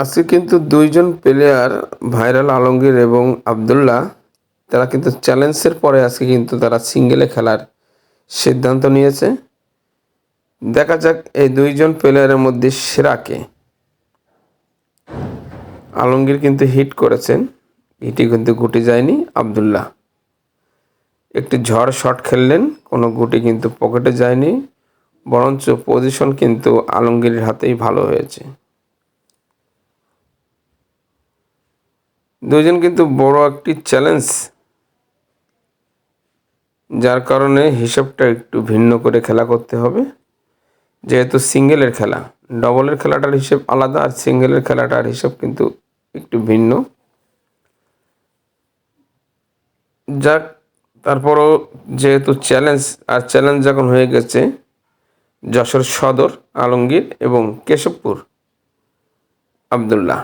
আজকে কিন্তু দুইজন প্লেয়ার ভাইরাল আলমগীর এবং আবদুল্লাহ, তারা কিন্তু চ্যালেঞ্জের পরে আজকে কিন্তু তারা সিঙ্গেলে খেলার সিদ্ধান্ত নিয়েছে। দেখা যাক এই দুইজন প্লেয়ারের মধ্যে সেরাকে আলমগীর কিন্তু হিট করেছেন হিটই কিন্তু গুটি যায়নি আবদুল্লাহ। একটি ঝড় শট খেললেন, কোনো গুটি কিন্তু পকেটে যায়নি, বরঞ্চ পজিশন কিন্তু আলমগীরের হাতেই ভালো হয়েছে। দুজন কিন্তু বড় একটি চ্যালেঞ্জ যার কারণে হিসাবটা একটু ভিন্ন করে খেলা করতে হবে। যেহেতু সিঙ্গেলের খেলা ডবলের খেলাটার হিসেব আলাদা আর সিঙ্গেলের খেলাটার হিসাব কিন্তু একটু ভিন্ন। যাক, তারপরও যেহেতু চ্যালেঞ্জ আর চ্যালেঞ্জ যখন হয়ে গেছে, যশোর সদর, আলমগীর এবং কেশবপুর, আবদুল্লাহ।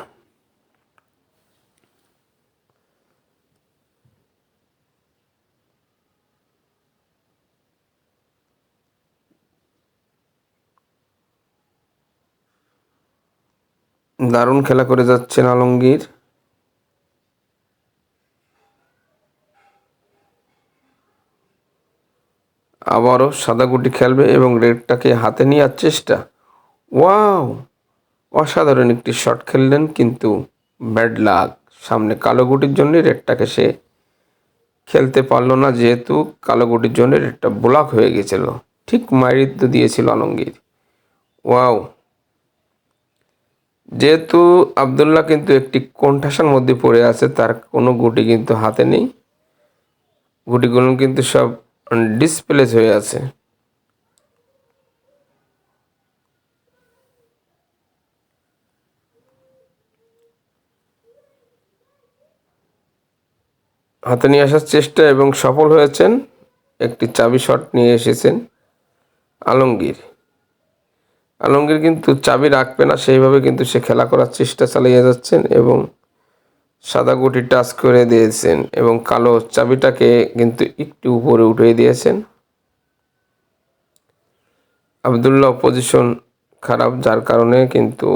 দারুণ খেলা করে যাচ্ছেন আলমগীর। আবারও সাদা গুটি খেলবে এবং রেডটাকে হাতে নেওয়ার চেষ্টা। ওয়াও! অসাধারণ একটি শট খেললেন কিন্তু ব্যাড লাক। সামনে কালো গুটির জন্য রেডটাকে সে খেলতে পারল না, যেহেতু কালো গুটির জন্য রেডটা ব্লক হয়ে গেছিল। ঠিক মারিত্ব দিয়েছিল আলমগীর। ওয়াও! যেহেতু আবদুল্লাহ কিন্তু একটি কোণঠাসার মধ্যে পড়ে আছে, তার কোনো গুটি কিন্তু হাতে নেই। গুটিগুলো কিন্তু সব ডিসপ্লেস হয়ে আছে। হাতে নিয়ে আসার চেষ্টা এবং সফল হয়েছেন। একটি চাবি শট নিয়ে এসেছেন আলমগীর। আলমগীর কিন্তু চাবি রাখবে না, সেইভাবে কিন্তু সে খেলা করার চেষ্টা চালিয়ে যাচ্ছেন এবং সাদা গুটি টাচ করে দিয়েছেন এবং কালো চাবিটাকে কিন্তু একটু উপরে উঠিয়ে দিয়েছেন। আবদুল্লাহ পজিশন খারাপ, যার কারণে কিন্তু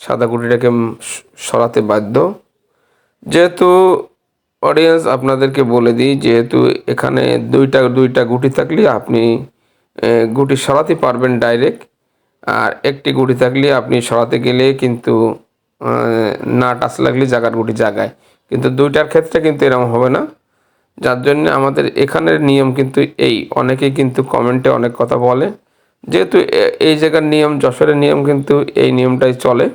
সাদা গুটিটাকে সরাতে বাধ্য। যেহেতু অডিয়েন্স আপনাদেরকে বলে দিই, যেহেতু এখানে দুইটা দুইটা গুটি থাকলে আপনি গুটি সরাতে পারবেন ডাইরেক্ট আর একটি গুটি থাকলে আপনি সরাতে গেলে কিন্তু না টাচ লাগলে জায়গার গুটি জায়গায় কিন্তু দুইটার ক্ষেত্রে কিন্তু এরকম হবে না। যার জন্য আমাদের এখানের নিয়ম কিন্তু এই। অনেকেই কিন্তু কমেন্টে অনেক কথা বলে। যেহেতু এই জায়গার নিয়ম, যশোরের নিয়ম কিন্তু এই নিয়মটাই চলে।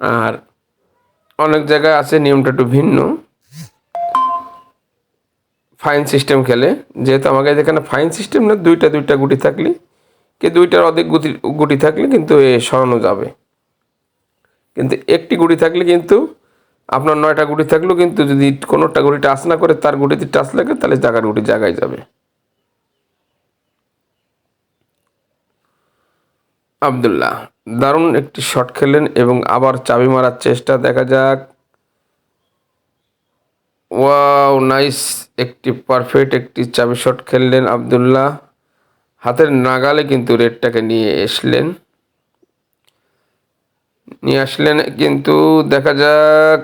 আর অনেক জায়গায় আছে নিয়মটা একটু ভিন্ন। ফাইন সিস্টেম খেলে, যেহেতু আমাকে এখানে ফাইন সিস্টেম না, দুইটা দুইটা গুটি থাকলে, কি দুইটার অধিক গুটি গুটি থাকলে কিন্তু এ সরানো যাবে। কিন্তু একটি গুটি থাকলে কিন্তু, আপনার নয়টা গুটি থাকলেও কিন্তু যদি কোনোটা গুটি টাচ না করে, তার গুটিতে টাচ লাগে, তাহলে জাগার গুটি জায়গায় যাবে। আবদুল্লাহ, দারুণ একটি শট খেলেন এবং আবার চাবি মারার চেষ্টা, দেখা যাক। ওয়াও নাইস একটি পারফেক্ট একটি চাবি শট খেললেন আবদুল্লাহ। হাতের নাগালে কিন্তু রেডটাকে নিয়ে এসলেন। নিয়ে আসলেন কিন্তু দেখা যাক।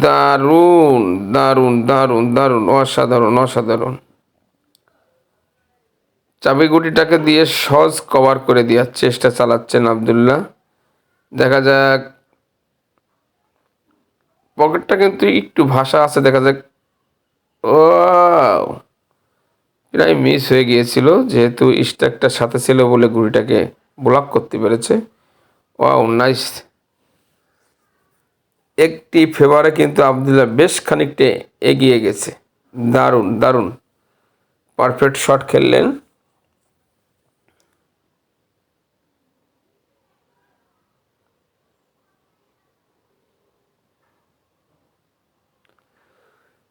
দারুণ দারুণ দারুণ দারুণ, অসাধারণ অসাধারণ। চাবি গুটিটাকে দিয়ে সহজ কভার করে দেওয়ার চেষ্টা চালাচ্ছেন আবদুল্লাহ। দেখা যাক। পকেটটা কিন্তু একটু ভাষা আছে, দেখা যাক। ও প্রায় মিস হয়ে গিয়েছিল, যেহেতু স্ট্যাকটা সাথে ছিল বলে গুড়িটাকে ব্লক করতে পেরেছে। ও নাইস একটি ফেভারে কিন্তু আবদুল্লাহ বেশ খানিকটা এগিয়ে গেছে। দারুণ দারুণ। পারফেক্ট শট খেললেন।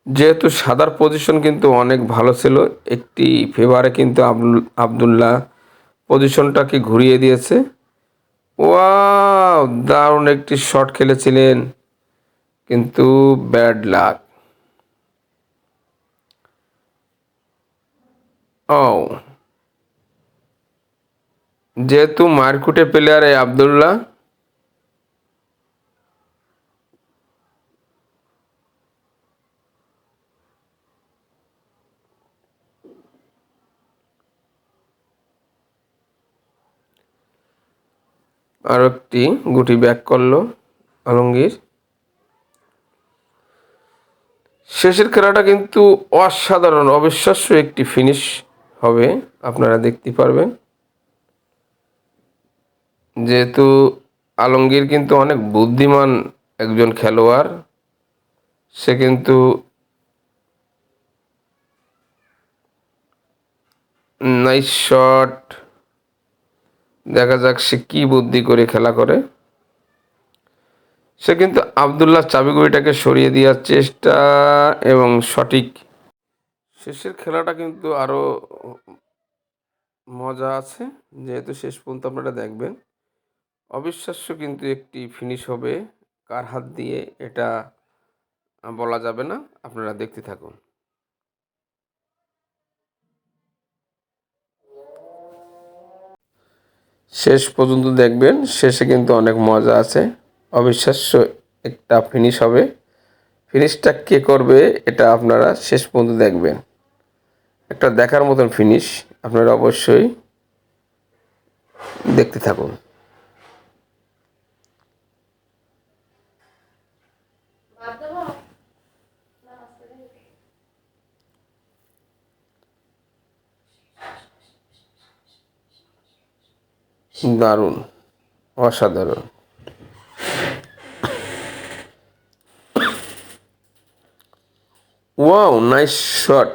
যেহেতু সাদার পজিশন কিন্তু অনেক ভালো ছিল, একটি ফেভারে কিন্তু আবদুল্লাহ পজিশনটাকে ঘুরিয়ে দিয়েছে। ওয়াও, দারুণ একটি শট খেলেছিলেন, কিন্তু ব্যাড লাক ও যেহেতু মারকুটে প্লেয়ার আবদুল্লাহ আরও একটি গুটি ব্যাক করল আলমগীর। শেষের খেলাটা কিন্তু অসাধারণ, অবিশ্বাস্য একটি ফিনিশ হবে, আপনারা দেখতে পারবেন। যেহেতু আলমগীর কিন্তু অনেক বুদ্ধিমান একজন খেলোয়াড়, সে কিন্তু নাইস শট দেখা যাক সে কী বুদ্ধি করে খেলা করে। সে কিন্তু আবদুল্লাহ চাবিগুড়িটাকে সরিয়ে দেওয়ার চেষ্টা এবং সঠিক শেষের খেলাটা কিন্তু আরও মজা আছে। যেহেতু শেষ পর্যন্ত আপনারা দেখবেন। অবিশ্বাস্য কিন্তু একটি ফিনিশ হবে। কার হাত দিয়ে এটা বলা যাবে না, আপনারা দেখতে থাকুন। শেষ পর্যন্ত দেখবেন, শেষে কিন্তু অনেক মজা আছে। অবিশ্বাস্য একটা ফিনিশ হবে। ফিনিশটা কে করবে, এটা আপনারা শেষ পর্যন্ত দেখবেন। একটা দেখার মতন ফিনিশ আপনারা অবশ্যই দেখতে থাকুন। দারুণ অসাধারণ। Wow nice shot